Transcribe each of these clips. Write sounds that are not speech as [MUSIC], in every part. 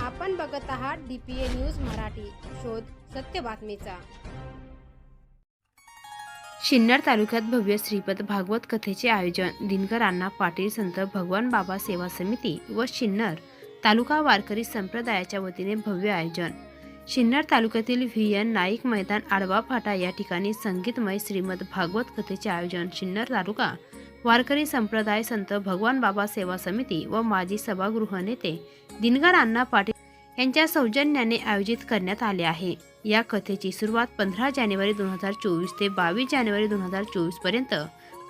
आपण बघत आहात डीपीए न्यूज मराठी. शोध सत्य बातमीचा. शिन्नर तालुक्यात भव्य श्रीपद भागवत कथेचे आयोजन. दिनकर अण्णा पाटील संत भगवान बाबा सेवा समिती व शिन्नर तालुका वारकरी संप्रदायाच्या वतीने भव्य आयोजन. शिन्नर तालुक्यातील व्ही एन नाईक मैदान आडवा फाटा या ठिकाणी संगीतमय श्रीमद भागवत कथेचे आयोजन शिन्नर तालुका वारकरी संप्रदाय संत भगवान बाबा सेवा समिती व माजी सभागृह नेते दिनगर अण्णा पाटील यांच्या सौजन्याने आयोजित करण्यात आले आहे. या कथेची सुरुवात पंधरा जानेवारी दोन हजार चोवीस ते बावीस जानेवारी दोन हजार चोवीसपर्यंत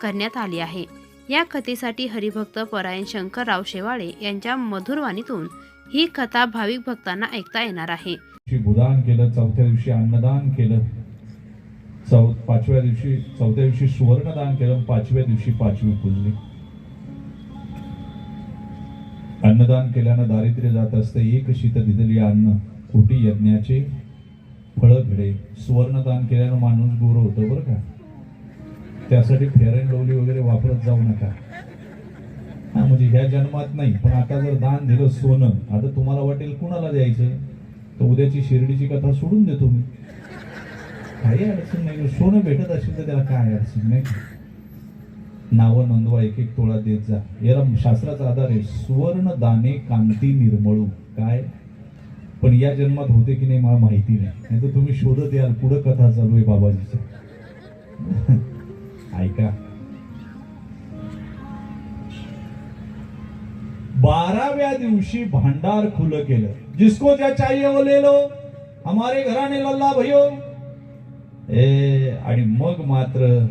करण्यात आली आहे. या कथेसाठी हरिभक्त परायण शंकरराव शेवाळे यांच्या मधुरवाणीतून ही कथा भाविक भक्तांना ऐकता येणार आहे. भूदान केलं चौथ्या दिवशी अन्नदान केलं चौ पाचव्या दिवशी चौथ्या दिवशी सुवर्णदान केलं पाचव्या दिवशी पाचवी पुजली. अन्नदान केल्यानं दारिद्र्य जात असते. एक शीत दिलेली अन्न कोटी यज्ञाचे फळ भिडे. सुवर्णदान केल्यानं माणूस गोर होतं बरं का? त्यासाठी फेअर अँड लवली वगैरे वापरत जाऊ नका. हा म्हणजे ह्या जन्मात नाही पण आता जर दान दिलं सोनं आता तुम्हाला वाटेल कुणाला द्यायचं? तर उद्याची शिर्डीची कथा सोडून देतो मी. काही अडचण नाही सोनं भेटत असेल तर त्याला काय अडचण नाही? नावं नोंदवा एक एक तोळा देत जा. याला शास्त्राचा आधार आहे सुवर्ण दाने कांती निर्मळू. काय? पण या जन्मात होते की नाही मला माहिती नाही. नाही तर तुम्ही शोधत याल पुढं कथा चालू आहे बाबाजीचं. [LAUGHS] ऐका. बाराव्या दिवशी भांडार खुलं केलं. जिसको ज्या चाहिए वो ले लो. हमारे घराने लल्ला भयो ए आणि मग मात्र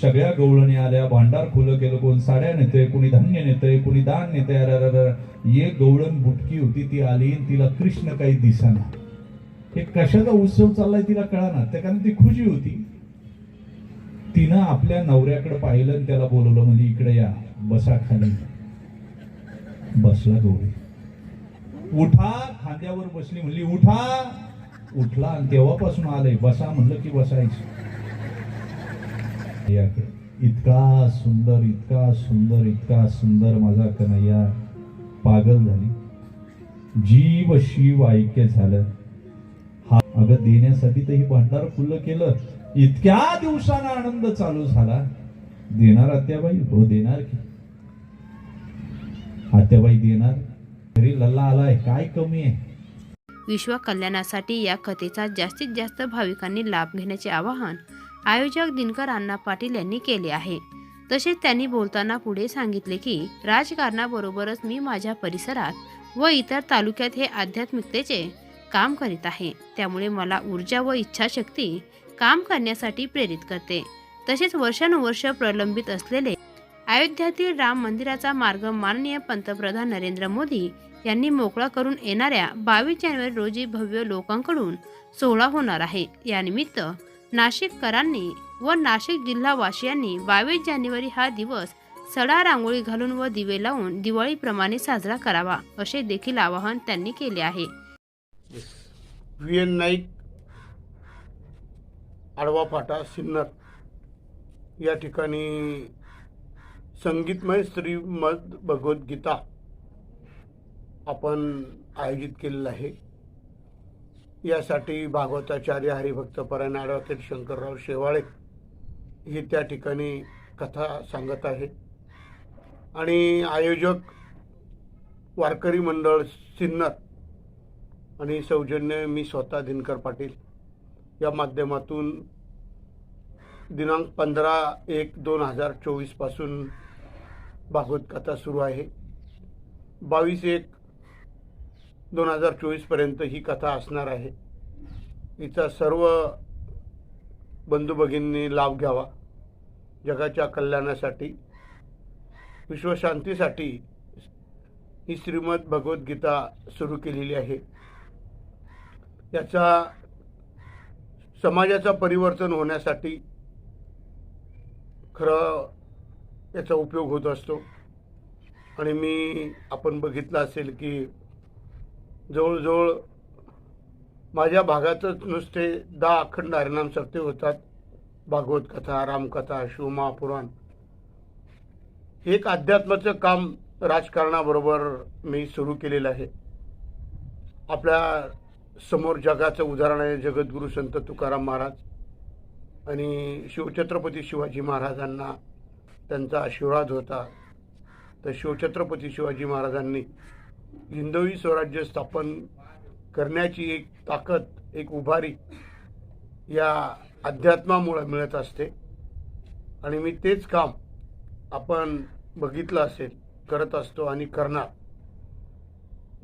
सगळ्या गवळणी आल्या भांडार खुलं केलं कोण साड्या नेतय कोणी धान्य नेतय कोणी दान नेतय ये गवळण बुटकी होती ती आली आणि तिला कृष्ण काही दिसाना. हे कशाचा उत्सव चाललाय तिला कळाना? त्या कारण ती खुशी होती. तिनं आपल्या नवऱ्याकडे पाहिलं आणि त्याला बोलवलं म्हणजे इकडे या बसा खाली. बसला गवळी. उठा खांद्यावर बसली म्हणली उठा. उठला आणि तेव्हापासून आलंय बसा म्हणलं की बसायचं. याकडे. इतका सुंदर इतका सुंदर इतका सुंदर माझा कन्हैया पागल झाली. जीव शिव ऐक्य झालं. हा अगं देण्यासाठी तर ही भांडार फुलं केलं. इतक्या दिवसानं आनंद चालू झाला. देणार आत्याबाई? हो देणार की. आत्याबाई देणार. घरी लल्ला आलाय. काय कमी आहे? विश्व कल्याणासाठी या कथेचा जास्तीत जास्त भाविकांनी लाभ घेण्याचे आवाहन आयोजक दिनकर अण्णा पाटील यांनी केले आहे. तसेच त्यांनी बोलताना पुढे सांगितले की राजकारणाबरोबरच मी माझ्या परिसरात व इतर तालुक्यात हे आध्यात्मिकतेचे काम करीत आहे. त्यामुळे मला ऊर्जा व इच्छाशक्ती काम करण्यासाठी प्रेरित करते. तसेच वर्षानुवर्ष प्रलंबित असलेले अयोध्यातील राम मंदिराचा मार्ग माननीय पंतप्रधान नरेंद्र मोदी यांनी मोकळा करून येणाऱ्या बावीस जानेवारी रोजी भव्य लोकांकडून सोहळा होणार आहे. यानिमित्त नाशिककरांनी व नाशिक जिल्हावासियांनी बावीस जानेवारी हा दिवस सडा रांगोळी घालून व दिवे लावून दिवाळीप्रमाणे साजरा करावा असे देखील आवाहन त्यांनी केले आहे. व्ही एन नाईक आडवा फाटा सिन्नर या ठिकाणी संगीतमय श्रीमद भगवद्गीता आपण आयोजित केलेलं आहे. यासाठी भागवताचार्य हरिभक्त परायण ॲडव्होकेट शंकरराव शेवाळे हे त्या ठिकाणी कथा सांगत आहे आणि आयोजक वारकरी मंडळ सिन्नर आणि सौजन्य मी स्वतः दिनकर पाटील या माध्यमातून दिनांक पंधरा एक दोन हजार चोवीसपासून भागवत कथा सुरू आहे. बावीस एक दोन हजार चोवीसपर्यंत ही कथा असणार आहे. हिचा सर्व बंधू भगिनींनी लाभ घ्यावा. जगाच्या कल्याणासाठी विश्वशांतीसाठी ही श्रीमद भगवद्गीता सुरू केलेली आहे. याचा समाजाचं परिवर्तन होण्यासाठी खरं याचा उपयोग होत असतो. आणि मी आपण बघितलं असेल की जवळजवळ माझ्या भागातच नुसते दहा अखंड हरिनाम सत्य होतात. भागवत कथा रामकथा शिवमहापुराण हे एक अध्यात्माचं काम राजकारणाबरोबर मी सुरू केलेलं आहे. आपल्यासमोर जगाचं उदाहरण आहे जगद्गुरू संत तुकाराम महाराज आणि शिवछत्रपती शिवाजी महाराजांना त्यांचा आशीर्वाद होता. तर शिवछत्रपती शिवाजी महाराजांनी हिंदवी स्वराज्य स्थापन करण्याची एक ताकद एक उभारी या अध्यात्मामुळे मिळत असते. आणि मी तेच काम आपण बघितलं असेल करत असतो आणि करणार.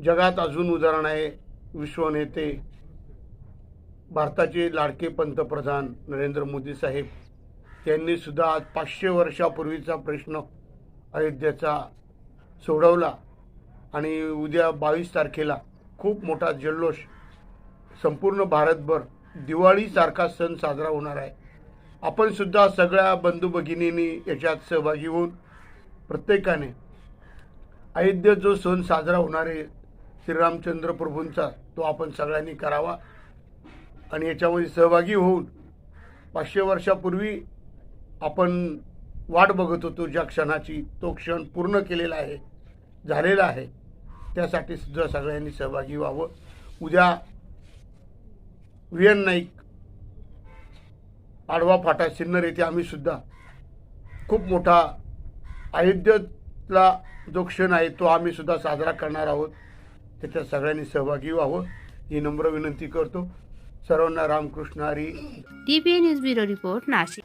जगात अजून उदाहरण आहे विश्वनेते भारताचे लाडके पंतप्रधान नरेंद्र मोदी साहेब. यांनी सुद्धा आज पाचशे वर्षापूर्वीचा प्रश्न अयोध्येचा सोडवला. आणि उद्या बावीस तारखेला खूप मोठा जल्लोष संपूर्ण भारतभर दिवाळीसारखा सण साजरा होणार आहे. आपण सुद्धा सगळ्या बंधू भगिनींनी याच्यात सहभागी होऊन प्रत्येकाने अयोध्या जो सण साजरा होणार आहे श्रीरामचंद्र प्रभूंचा तो आपण सगळ्यांनी करावा आणि याच्यामध्ये सहभागी होऊन पाचशे वर्षापूर्वी आपण वाट बघत होतो ज्या क्षणाची तो क्षण पूर्ण केलेला आहे. झालेला आहे. त्यासाठी सुद्धा सगळ्यांनी सहभागी व्हावं. उद्या व्ही नाईक आडवा फाटा सिन्नर येथे आम्ही सुद्धा खूप मोठा अयोध्येतला जो क्षण आहे तो आम्ही सुद्धा साजरा करणार आहोत. त्याच्यात सगळ्यांनी सहभागी व्हावं. ही नम्र विनंती करतो. सर्वांना Ramkrishna Hari. TPA news bureau report Nashik.